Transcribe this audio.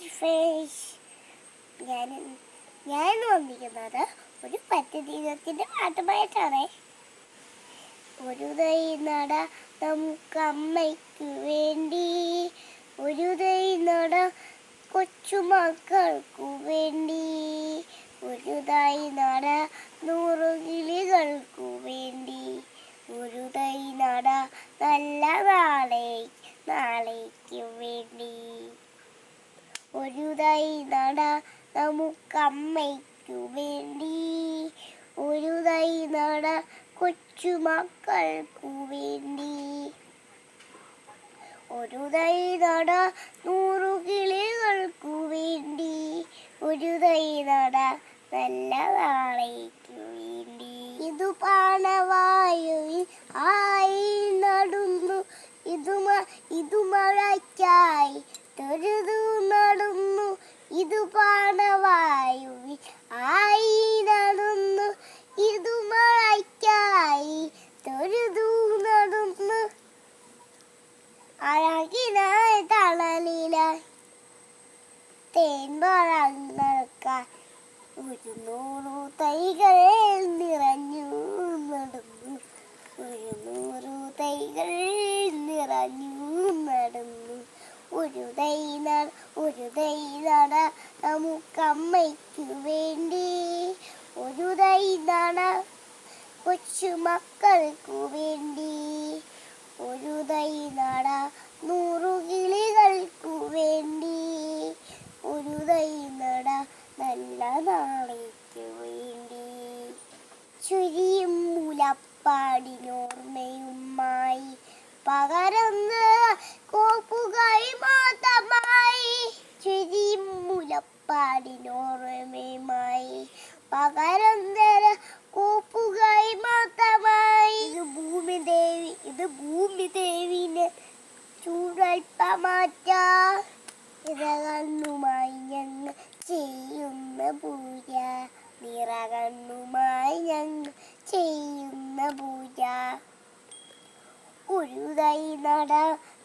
Friends ഞാൻ ഞാൻ വന്നിരിക്കുന്നത് ഒരു പദ്ധതിത്തിന്റെ പാട്ടുമായിട്ടാണ് ഒരു തൈ നട നമുക്ക് അമ്മയ്ക്ക് വേണ്ടി. ഒരു തൈ നട കൊച്ചുമക്കൾക്കു വേണ്ടി. ഒരു തൈ നട നൂറ് കിളികൾക്കു നട നമുക്കമ്മയ്ക്കു വേണ്ടി ഒരു തൈ നട കൊച്ചുമക്കൾക്കു വേണ്ടി. ഒരു തൈ നട നൂറു കിളികൾക്കു വേണ്ടി. ഒരു തൈ നട നല്ല നാളേക്കു വേണ്ടി. ഇതു പാണവായുവിൽ ആയി നടുന്നു. ഇതു ഇതു മഴയ്ക്കായി ഇതു പാണവായുവിൽ ആയി നടന്നു ഇതു മഴയ്ക്കായി നടന്നു. അഴകിനായ തളലിലായി തേൻ ഒരു നൂറു തൈകൾ നിറഞ്ഞു നടന്നു ഒരു നൂറു തൈകൾ നിറഞ്ഞു നടന്നു ഒരു നട ഒരു ദൈനട നമുക്കമ്മയ്ക്ക് വേണ്ടി. ഒരു ദൈനട കൊച്ചു മക്കൾക്കു വേണ്ടി. ഒരു ദൈനട നട നൂറു കിളികൾക്കു വേണ്ടി. ഒരു ദൈനട നല്ല നാളേക്ക് വേണ്ടി. ചുരിയും മുലപ്പാടിനോർമ്മയുമായി പകർന്ന് കോപ്പുകായി ചെരി മുലപ്പാടിനോർമ്മയുമായി പകർന്നര കോപ്പുകായി മാത്രമായി. ഇത് ഭൂമി ദേവി ഇത് ഭൂമി ദേവിനെ ചൂടൽപ്പമാറ്റ. നിറകണ്ണുമായി ഞങ്ങൾ ചെയ്യുന്ന പൂജ നിറകണ്ണുമായി ഞങ്ങൾ ചെയ്യുന്ന പൂജ. ഒരു തൈ നട